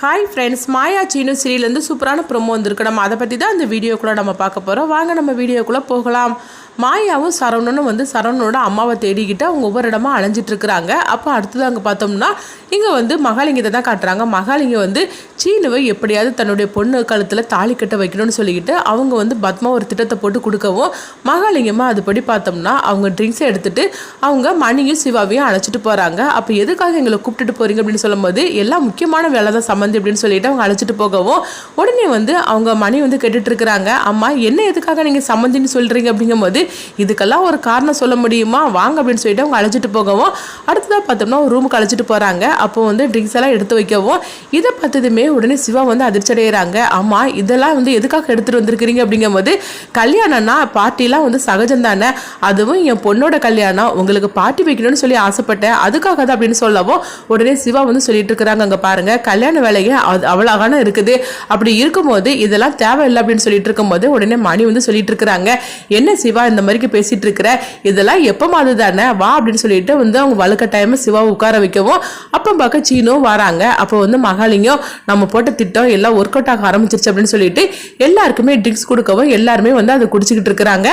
Hi friends Maya Seenu சீரியலேருந்து சூப்பரான promo வந்திருக்கு. நம்ம அதை பற்றி தான் இந்த வீடியோக்குள்ளே நம்ம பார்க்க போகிறோம் வாங்க நம்ம வீடியோக்குள்ளே போகலாம். மாயாவும் சரவணனும் வந்து சரவணனோட அம்மாவை தேடிக்கிட்டு அவங்க ஒவ்வொரு இடமா அலைஞ்சிட்ருக்குறாங்க அப்போ அடுத்தது அங்கே பார்த்தோம்னா இங்கே வந்து மகாலிங்கத்தை தான் காட்டுறாங்க. மகாலிங்கம் வந்து சீனுவை எப்படியாவது தன்னுடைய பொண்ணு கழுத்தில் தாலி கட்ட வைக்கணும்னு சொல்லிக்கிட்டு அவங்க வந்து பத்மா ஒரு திட்டத்தை போட்டு கொடுக்கவும் மகாலிங்கமாக அதுபடி பார்த்தோம்னா அவங்க ட்ரிங்க்ஸை எடுத்துகிட்டு அவங்க மணியும் சிவாவையும் அழைச்சிட்டு போகிறாங்க அப்போ எதுக்காக எங்களை கூப்பிட்டுட்டு போகிறீங்க அப்படின்னு சொல்லும்போது எல்லாம் முக்கியமான வேலை தான் சம்மந்தி அப்படின்னு சொல்லிட்டு அவங்க அழைச்சிட்டு போகவும் உடனே வந்து அவங்க மணி வந்து கேட்டுட்டு இருக்கிறாங்க அம்மா என்ன எதுக்காக நீங்கள் சம்மந்தின்னு சொல்கிறீங்க அப்படிங்கும்போது இதுக்கெல்லாம் ஒரு காரணம் சொல்ல முடியுமா? வாங்க அப்படின்னு சொல்லிட்டு அவங்க அழைச்சிட்டு போகவும் அடுத்ததாக பார்த்தோம்னா ஒரு ரூமுக்கு அழைச்சிட்டு போகிறாங்க அப்போ வந்து ட்ரிங்க்ஸ் எல்லாம் எடுத்து வைக்கவும் இதை பார்த்ததுமே உடனே சிவா வந்து அதிர்ச்சி அடைகிறாங்க அம்மா இதெல்லாம் வந்து எதுக்காக எடுத்துகிட்டு வந்திருக்கிறீங்க? அப்படிங்கும்போது கல்யாணம்னா பார்ட்டிலாம் வந்து சகஜம் தானே? அதுவும் என் பொண்ணோட கல்யாணம். உங்களுக்கு பார்ட்டி வைக்கணும்னு சொல்லி ஆசைப்பட்டேன். அதுக்காக தான் அப்படின்னு சொல்லவும் உடனே சிவா வந்து சொல்லிட்டு இருக்கிறாங்க அங்கே பாருங்க கல்யாண வேலையை அது அவ்வளோகான இருக்குது. அப்படி இருக்கும்போது இதெல்லாம் தேவையில்லை அப்படின்னு சொல்லிட்டு இருக்கும்போது உடனே மணி வந்து சொல்லிட்டு இருக்கிறாங்க. என்ன சிவா இந்த மாதிரிக்கு பேசிட்டு இருக்கிற? இதெல்லாம் எப்போ மாதிரி தானே வா அப்படின்னு சொல்லிட்டு வந்து அவங்க வலுக்கட்டாயமா சிவா உட்கார வைக்கவும் அப்போ பார்க்க சீனும் வராங்க. அப்போ வந்து மகாலிங்கம் நம்ம போட்ட திட்டம் எல்லாம் ஒர்க் அவுட் ஆக ஆரம்பிச்சிருச்சு அப்படின்னு சொல்லிட்டு எல்லாருக்குமே ட்ரிங்க்ஸ் கொடுக்கவும் எல்லாருமே வந்து அதை குடிச்சிக்கிட்டு இருக்கிறாங்க.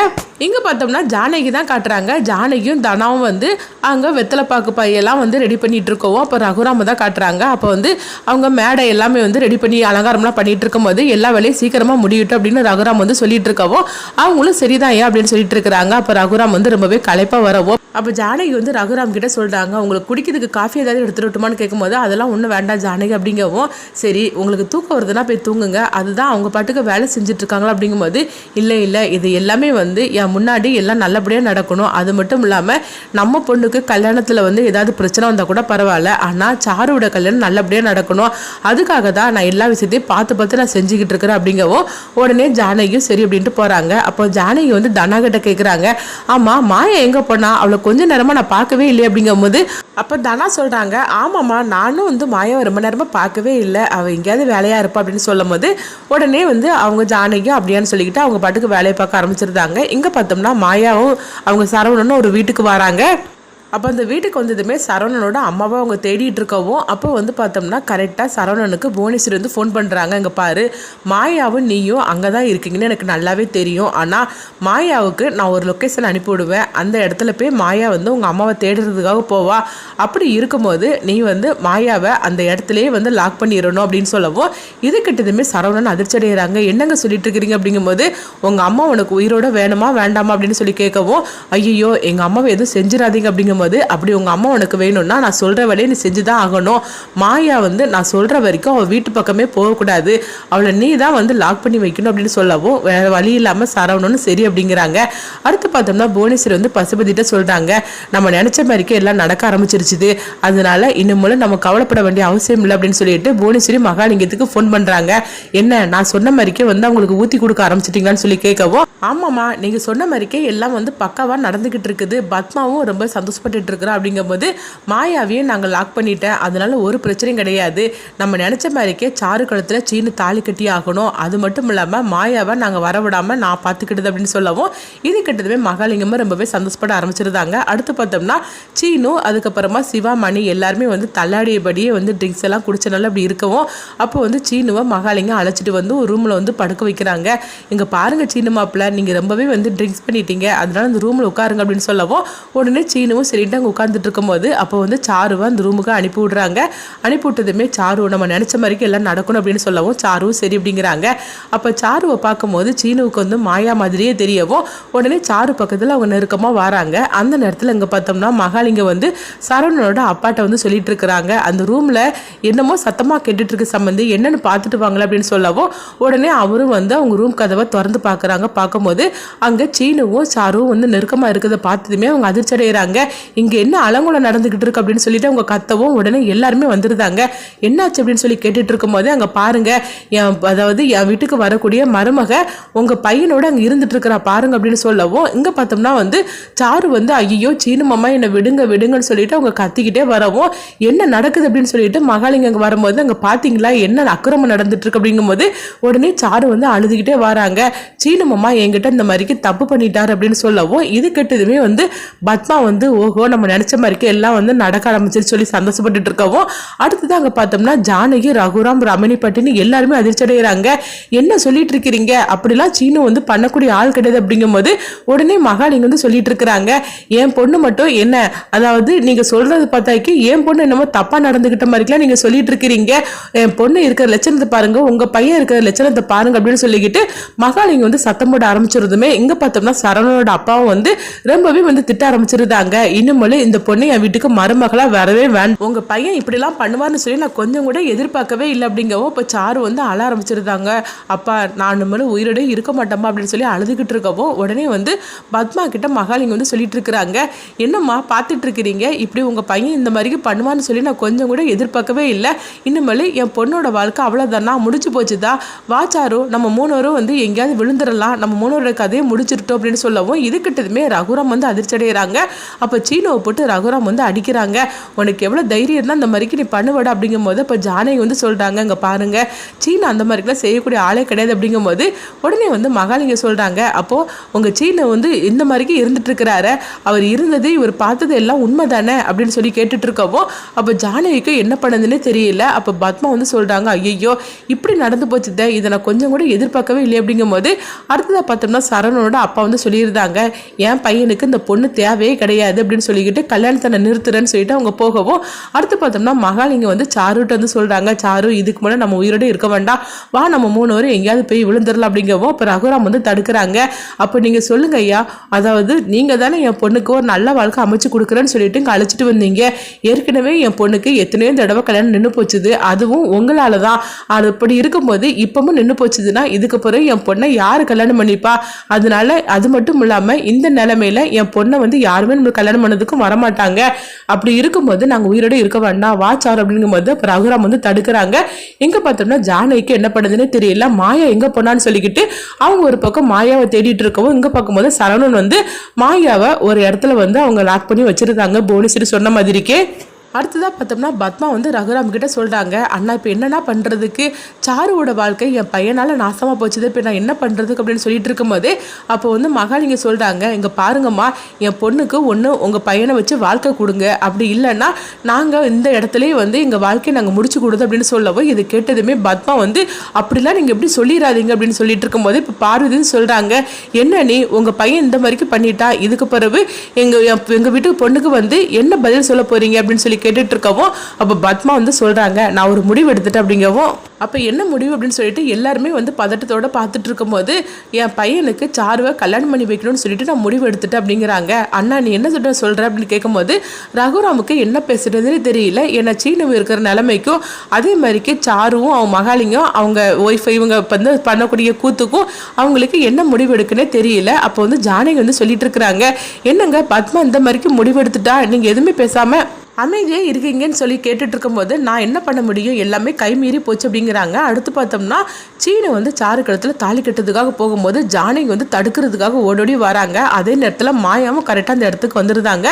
இங்கே பார்த்தோம்னா ஜானகி தான் காட்டுறாங்க. ஜானகியும் தனாவும் வந்து அங்கே வெத்தலை பாக்கு பையெல்லாம் வந்து ரெடி பண்ணிட்டு இருக்கவும் அப்போ ரகுராம தான் காட்டுறாங்க. அப்போ வந்து அவங்க மேடை எல்லாமே வந்து ரெடி பண்ணி அலங்காரம்லாம் பண்ணிட்டு இருக்கும்போது எல்லா வேலையும் சீக்கிரமாக முடியட்டும் அப்படின்னு ரகுராம் வந்து சொல்லிட்டு இருக்கவோ அவங்களும் சரிதான் ஏன் அப்படின்னு சொல்லிட்டு இருக்கிறாங்க. அப்போ ரகுராம் வந்து ரொம்பவே களைப்பாக வரவோ அப்போ ஜானகி வந்து ரகுராம் கிட்ட சொல்கிறாங்க உங்களுக்கு குடிக்கிறதுக்கு காஃபி ஏதாவது எடுத்துட்டு கேட்கும்போது அதெல்லாம் ஒன்றும் வேண்டாம் ஜானகி அப்படிங்கவும் சரி உங்களுக்கு தூக்கம் வருதுன்னா போய் தூங்குங்க அதுதான் அவங்க பாட்டுக்கு வேலை செஞ்சுட்டு இருக்காங்களா அப்படிங்கும்போது இல்லை இல்லை இது எல்லாமே வந்து என் முன்னாடி எல்லாம் நல்லபடியாக நடக்கணும். அது மட்டும் இல்லாமல் நம்ம பொண்ணுக்கு கல்யாணத்தில் வந்து ஏதாவது பிரச்சனை வந்தால் கூட பரவாயில்ல. ஆனால் சாருவோட கல்யாணம் நல்லபடியாக நடக்கணும். அதுக்காக தான் நான் எல்லா விஷயத்தையும் பார்த்து பார்த்து நான் செஞ்சுக்கிட்டு இருக்கிறேன் அப்படிங்கவும் உடனே ஜானகியும் சரி அப்படின்ட்டு போகிறாங்க அப்போ ஜானகி வந்து தனா கிட்ட கேட்குறாங்க ஆமாம் மாயா எங்கே போனா? அவளை கொஞ்ச நேரமாக நான் பார்க்கவே இல்லை அப்படிங்கும்போது அப்போ தனா சொல்கிறாங்க ஆமாம்மா நானும் வந்து மாயாவை ரொம்ப நேரமாக பார்க்கவே இல்லை. அவள் எங்கேயாவது வேலையாக இருப்பா அப்படின்னு சொல்லும் போது உடனே வந்து அவங்க ஜானகியும் அப்படியான்னு சொல்லிக்கிட்டு அவங்க பாட்டுக்கு வேலையை பார்க்க ஆரம்பிச்சிருந்தாங்க. இங்கே பார்த்தோம்னா மாயாவும் அவங்க சரவணனும் ஒரு வீட்டுக்கு வராங்க. அப்போ அந்த வீட்டுக்கு வந்ததுமே சரவணனோட அம்மாவை அவங்க தேடிட்டு இருக்கவும் அப்போ வந்து பார்த்தோம்னா கரெக்டாக சரவணனுக்கு புவனேஸ்வரி வந்து ஃபோன் பண்ணுறாங்க இங்கே பாரு மாயாவும் நீயும் அங்கே தான் இருக்கீங்கன்னு எனக்கு நல்லாவே தெரியும். ஆனால் மாயாவுக்கு நான் ஒரு லொக்கேஷன் அனுப்பி விடுவேன் அந்த இடத்துல போய் மாயா வந்து உங்கள் அம்மாவை தேடுறதுக்காக போவா. அப்படி இருக்கும்போது நீ வந்து மாயாவை அந்த இடத்துலையே வந்து லாக் பண்ணிடணும் அப்படின்னு சொல்லவும் இது கிட்டதுமே சரவணன் அதிர்ச்சி அடைகிறாங்க என்னங்க சொல்லிட்டு இருக்கிறீங்க அப்படிங்கும்போது உங்கள் அம்மா உனக்கு உயிரோட வேணுமா வேண்டாமா அப்படின்னு சொல்லி கேட்கவும் ஐயோ எங்கள் அம்மாவை எதுவும் செஞ்சிடாதீங்க அப்படிங்கும்போது அப்படி உங்கள் அம்மா உனக்கு வேணும்னா நான் சொல்கிற வேலையை நீ செஞ்சு தான் ஆகணும். மாயா வந்து நான் சொல்கிற வரைக்கும் அவள் வீட்டு பக்கமே போகக்கூடாது. அவளை நீ தான் வந்து லாக் பண்ணி வைக்கணும் அப்படின்னு சொல்லவும் வேறு வழி இல்லாமல் சரவணனும் சரி அப்படிங்கிறாங்க. அடுத்து பார்த்தோம்னா புவனேஸ்வரி வந்து பசுபதிட்ட சொல்கிறாங்க நம்ம நினச்ச மாதிரிக்கே எல்லாம் நடக்க ஆரம்பிச்சிருச்சுது. அதனால இன்னும் நம்ம கவலைப்பட வேண்டிய அவசியம் இல்லை அப்படின்னு சொல்லிட்டு புவனேஸ்வரி மகாலிங்கத்துக்கு ஃபோன் பண்ணுறாங்க என்ன நான் சொன்ன மாதிரிக்கே வந்து அவங்களுக்கு ஊற்றி கொடுக்க ஆரம்பிச்சிட்டிங்களான்னு சொல்லி கேட்கவும் ஆமாம்மா நீங்கள் சொன்ன மாதிரிக்கே எல்லாம் வந்து பக்காவாக நடந்துக்கிட்டு இருக்குது. பத்மாவும் ரொம்ப சந்தோஷப்பட்டு இருக்கிறா அப்படிங்கும்போது மாயாவையும் நாங்கள் லாக் பண்ணிட்டேன். அதனால ஒரு பிரச்சனையும் கிடையாது. நம்ம நினச்ச மாதிரிக்கே சாரு குளத்தில் சீனு தாலி கட்டி ஆகணும். அது மட்டும் இல்லாமல் மாயாவை நாங்கள் வரவிடாமல் நான் பார்த்துக்கிட்டது அப்படின்னு சொல்லவும் இது கிட்டதுமே மகாலிங்கமும் ரொம்பவே சந்தோஷப்பட ஆரம்பிச்சிருந்தாங்க. அடுத்து பார்த்தோம்னா சீனு அதுக்கப்புறமா சிவா மணி எல்லாருமே வந்து தள்ளாடியபடியே வந்து ட்ரிங்க்ஸ் எல்லாம் குடிச்சனால அப்படி இருக்கவும் அப்போ வந்து சீனுவை மகாலிங்கம் அழைச்சிட்டு வந்து ஒரு ரூமில் வந்து படுக்க வைக்கிறாங்க. இங்கே பாருங்க சீனு மாப்பிள்ள நீங்கள் ரொம்பவே வந்து ட்ரிங்க்ஸ் பண்ணிட்டீங்க. அதனால அந்த ரூமில் உட்காருங்க அப்படின்னு சொல்லவும் உடனே சீனுவும் சரிட்டு அங்கே உட்காந்துட்டு இருக்கும்போது அப்போ வந்து சாருவை அந்த ரூமுக்கு அனுப்பி விடுறாங்க. அனுப்பி விட்டதுமே சாரு நம்ம நினச்ச மாதிரிக்கு எல்லாம் நடக்கணும் அப்படின்னு சொல்லவும் சாருவும் சரி அப்படிங்கிறாங்க. அப்போ சாருவை பார்க்கும்போது சீனுவுக்கு வந்து மாயா மாதிரியே தெரியவும் உடனே சாரு பக்கத்தில் அவங்க நெருக்கமாக வராங்க. அந்த நேரத்தில் இங்கே பார்த்தோம்னா மகாலிங்க வந்து சரவணனோட அப்பாட்ட வந்து சொல்லிட்டு இருக்கிறாங்க. அந்த ரூமில் என்னமோ சத்தமாக கேட்டுட்டு இருக்க சம்மந்தி என்னன்னு பார்த்துட்டு வாங்களே அப்படின்னு சொல்லவும் உடனே அவரும் வந்து அவங்க ரூம் கதவை திறந்து பார்க்குறாங்க. பார்க்கும்போது அங்கே சீனுவும் சாருவும் வந்து நெருக்கமாக இருக்கிறத பார்த்ததுமே அவங்க அதிர்ச்சி அடைகிறாங்க இங்கே என்ன அலங்குளம் நடந்துக்கிட்டு இருக்கு அப்படின்னு சொல்லிட்டு அவங்க கத்தவும் உடனே எல்லாருமே வந்துருந்தாங்க. என்னாச்சு அப்படின்னு சொல்லி கேட்டுட்டு இருக்கும்போது அங்கே பாருங்க என் அதாவது என் வீட்டுக்கு வரக்கூடிய மருமக உங்கள் பையனோட அங்கே இருந்துட்டு இருக்கிறா பாருங்க அப்படின்னு சொல்லவும் இங்கே பார்த்தோம்னா வந்து சாரு வந்து ஐயோ சீனு மாமா என்னை விடுங்க விடுங்கன்னு சொல்லிட்டு அவங்க கத்திக்கிட்டே வரவும் என்ன நடக்குது? அப்படின்னு சொல்லிட்டு மகாலிங்க அங்கே வரும்போது அங்கே பார்த்தீங்களா என்ன அக்கிரமம் நடந்துட்டு இருக்கு அப்படிங்கும்போது உடனே சாரு வந்து அழுதுகிட்டே வராங்க. சீனு மாமா என்கிட்ட இந்த மாதிரிக்கு தப்பு பண்ணிட்டார் அப்படின்னு சொல்லவும் இது கெட்டதுமே வந்து பத்மா வந்து ஓ ஓஹோ நம்ம நினச்ச மாதிரிக்கே எல்லாம் வந்து நடக்க ஆரம்பிச்சிரு சொல்லி சந்தோஷப்பட்டுட்டு இருக்கவும் அடுத்தது அங்கே பார்த்தோம்னா ஜானகி ரகுராம் ரமணி பட்டின்னு எல்லாருமே அதிர்ச்சி அடைகிறாங்க என்ன சொல்லிட்டு இருக்கிறீங்க? அப்படிலாம் சீனு வந்து பண்ணக்கூடிய ஆள் கிடையாது அப்படிங்கும்போது உடனே மகாலிங்க வந்து சொல்லிட்டு இருக்கிறாங்க. என் பொண்ணு மட்டும் என்ன? அதாவது நீங்க சொல்றது பார்த்தாக்கி என் பொண்ணு என்னமோ தப்பா நடந்துகிட்ட மாதிரிலாம் நீங்க சொல்லிட்டு இருக்கிறீங்க. என் பொண்ணு இருக்கிற லட்சணத்தை பாருங்க உங்க பையன் இருக்கிற லட்சணத்தை பாருங்க அப்படின்னு சொல்லிக்கிட்டு மகாலிங்க வந்து சத்தம் போட ஆரம்பிச்சிருதுமே இங்க பார்த்தோம்னா சரவணனோட அப்பாவும் வந்து ரொம்பவே வந்து திட்ட ஆரம்பிச்சிருந்தாங்க. இன்னும் இந்த பொண்ணு என் வீட்டுக்கு மருமகளா வரவே வேண்டாம் உங்க பையன் இப்படிலாம் பண்ணுவார்னு சொல்லி நான் கொஞ்சம் கூட எதிர்பார்க்கவே இல்லை அப்படிங்கவும் இப்போ சாரு வந்து அழ ஆரம்பிச்சிருந்தாங்க அப்பா நான் இனிமேல் உயிரோட இருக்க மாட்டோமா அப்படின்னு சொல்லி அழுதுகிட்டு இருக்கவும் உடனே வந்து பத்மா கிட்ட மகாலிங்க வந்து சொல்லிட்டு இருக்கிறாங்க என்னம்மா பார்த்துட்டு இருக்கிறீங்க இப்படி உங்க பையன் இந்த மாதிரி பண்ணுவான்னு சொல்லி நான் கொஞ்சம் கூட எதிர்பார்க்கவே இல்லை. இன்னுமேலு என் பொண்ணோட வாழ்க்கை அவ்வளோதானா முடிச்சு போச்சுதா? வாச்சாரோ நம்ம மூணோரும் வந்து எங்கேயாவது விழுந்துடலாம் நம்ம மூணவரோட கதையை முடிச்சிருட்டோம் அப்படின்னு சொல்லவும் இதுக்கிட்டதுமே ரகுரம் வந்து அதிர்ச்சி அடைகிறாங்க அப்போ ஷீலோவை போட்டு ரகுராம் வந்து அடிக்கிறாங்க. உனக்கு எவ்வளோ தைரியம் இருந்தால் அந்த மாதிரிக்கு நீ பண்ணுவட அப்படிங்கும்போது இப்போ ஜானகி வந்து சொல்கிறாங்க இங்கே பாருங்க சீனா அந்த மாதிரிக்கெல்லாம் செய்யக்கூடிய ஆளே கிடையாது. அப்படிங்கும்போது உடனே வந்து மகாலிங்க சொல்கிறாங்க அப்போது உங்கள் சீனை வந்து இந்த மாதிரிக்கு இருந்துட்டுருக்கிறாரு. அவர் இருந்தது இவர் பார்த்தது எல்லாம் உண்மை தானே அப்படின்னு சொல்லி கேட்டுட்டு அப்போ ஜானகிக்கு என்ன பண்ணதுன்னே தெரியல. அப்போ பத்மா வந்து சொல்கிறாங்க ஐயோ இப்படி நடந்து போச்சுதே இதை நான் கொஞ்சம் கூட எதிர்பார்க்கவே இல்லை அப்படிங்கும்போது அடுத்ததாக பார்த்தோம்னா சரவணனோட அப்பா வந்து சொல்லியிருந்தாங்க என் பையனுக்கு இந்த பொண்ணு தேவையே கிடையாது. அப்படின்னு சொல்லிக்கிட்டு கல்யாணத்தை நான் நிறுத்துறேன்னு சொல்லிட்டு அவங்க போகவும் அடுத்து பார்த்தோம்னா மகாலிங்க வந்து சாருட்டு வந்து சொல்கிறாங்க சாரு இதுக்கு முன்னாடி நம்ம உயிரோட இருக்க வேண்டாம். வா நம்ம மூணு வரும் எங்கேயாவது போய் விழுந்துடலாம் அப்படிங்கவோ அப்போ ரகுராம் வந்து தடுக்கிறாங்க. அப்போ நீங்கள் சொல்லுங்க ஐயா அதாவது நீங்கள் தானே என் பொண்ணுக்கு ஒரு நல்ல வாழ்க்கை அமைச்சு கொடுக்குறேன்னு சொல்லிட்டு இங்கே அழைச்சிட்டு வந்தீங்க. ஏற்கனவே என் பொண்ணுக்கு எத்தனையோ தடவை கல்யாணம் நின்று போச்சுது. அதுவும் உங்களால தான் அது அப்படி இருக்கும்போது இப்பவும் நின்று போச்சுதுன்னா இதுக்கு பிறகு என் பொண்ணை யார் கல்யாணம் பண்ணிப்பா? அதனால அது மட்டும் இல்லாமல் இந்த நிலைமையில என் பொண்ணை வந்து யாருமே நம்மளுக்கு கல்யாணம் பண்ணதுக்கும் வரமாட்டாங்க. அப்படி இருக்கும்போது நாங்கள் உயிரோடு இருக்க வேண்டாம் வாச்சார் அப்படிங்கும்போது அப்போ ரகுராம் வந்து தடுக்கிறாங்க. எங்கே பார்த்தோம்னா ஜானகிக்கு என்ன பண்ணுதுன்னே தெரியல. மாயா எங்கே போனான்னு சொல்லிக்கிட்டு அவங்க ஒரு பக்கம் மாயாவை தேடிட்டு இருக்கவும் இங்கே பார்க்கும்போது சரவணன் வந்து மாயாவை ஒரு இடத்துல வந்து அவங்க லாக் பண்ணி வச்சிருந்தாங்க போலீஸ்ட்டு சொன்ன மாதிரிக்கே. அடுத்ததாக பார்த்தோம்னா பத்மா வந்து ரகுராம் கிட்ட சொல்கிறாங்க அண்ணா இப்போ என்னென்ன பண்ணுறதுக்கு சாருவோட வாழ்க்கை என் பையனால் நாசமாக போச்சுது இப்போ நான் என்ன பண்ணுறதுக்கு அப்படின்னு சொல்லிட்டு இருக்கும்போது அப்போ வந்து மகாலிங்க சொல்கிறாங்க இங்கே பாருங்கம்மா என் பொண்ணுக்கு ஒன்று உங்கள் பையனை வச்சு வாழ்க்கை கொடுங்க. அப்படி இல்லைன்னா நாங்கள் இந்த இடத்துலையே வந்து எங்கள் வாழ்க்கையை நாங்கள் முடிச்சு கொடுது அப்படின்னு சொல்லவும் இது கேட்டதுமே பத்மா வந்து அப்படிலாம் நீங்கள் எப்படி சொல்லிடாதீங்க அப்படின்னு சொல்லிட்டு இருக்கும்போது இப்போ பார்வதின்னு சொல்கிறாங்க என்ன நீ உங்கள் பையன் இந்த மாதிரிக்கு பண்ணிட்டா? இதுக்கு பிறகு எங்கள் எங்கள் வீட்டு பொண்ணுக்கு வந்து என்ன பதில் சொல்ல போகிறீங்க அப்படின்னு சொல்லி கேட்டுட்டு இருக்கவும் அப்போ பத்மா வந்து சொல்கிறாங்க நான் ஒரு முடிவு எடுத்துட்டேன் அப்படிங்கவும். அப்போ என்ன முடிவு அப்படின்னு சொல்லிட்டு எல்லாருமே வந்து பதட்டத்தோட பார்த்துட்டு இருக்கும்போது என் பையனுக்கு சாருவை கல்யாணம் பண்ணி வைக்கணும்னு சொல்லிட்டு நான் முடிவு எடுத்துட்டேன் அப்படிங்கிறாங்க. அண்ணா நீ என்ன சொல்ற சொல்கிற அப்படின்னு கேட்கும்போது ரகுராமுக்கு என்ன பேசுறதுன்னு தெரியல. ஏன்னா சீனவு இருக்கிற நிலைமைக்கும் அதே மாதிரிக்கு சாருவும் அவங்க மகாலிங்கும் அவங்க ஒய்ஃப் இவங்க வந்து பண்ணக்கூடிய கூத்துக்கும் அவங்களுக்கு என்ன முடிவு எடுக்குன்னே தெரியல. அப்போ வந்து ஜானகி வந்து சொல்லிட்டு இருக்கிறாங்க என்னங்க பத்மா இந்த மாதிரிக்கு முடிவு எடுத்துட்டா? நீங்கள் எதுவுமே பேசாமல் அமைதியாக இருக்கீங்கன்னு சொல்லி கேட்டுட்டு இருக்கும்போது நான் என்ன பண்ண முடியும்? எல்லாமே கைமீறி போச்சு அப்படிங்கிறாங்க. அடுத்து பார்த்தோம்னா சீனை வந்து சாரு கழுத்தில் தாலி கட்டுறதுக்காக போகும்போது ஜானகி வந்து தடுக்கிறதுக்காக ஓடோடி வராங்க. அதே நேரத்தில் மாயாவும் கரெக்டாக அந்த இடத்துக்கு வந்துருந்தாங்க.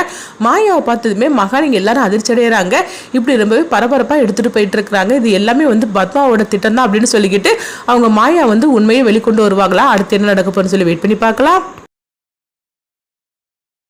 மாயாவை பார்த்ததுமே மகானிங்க எல்லாரும் அதிர்ச்சி அடைகிறாங்க இப்படி ரொம்பவே பரபரப்பாக எடுத்துகிட்டு போயிட்டு இருக்கிறாங்க இது எல்லாமே வந்து பத்மாவோட திட்டம் தான் அப்படின்னு சொல்லிக்கிட்டு அவங்க மாயா வந்து உண்மையை வெளிக்கொண்டு வருவாங்களா? அடுத்து என்ன நடக்க போறேன்னு சொல்லி வெயிட் பண்ணி பார்க்கலாம்.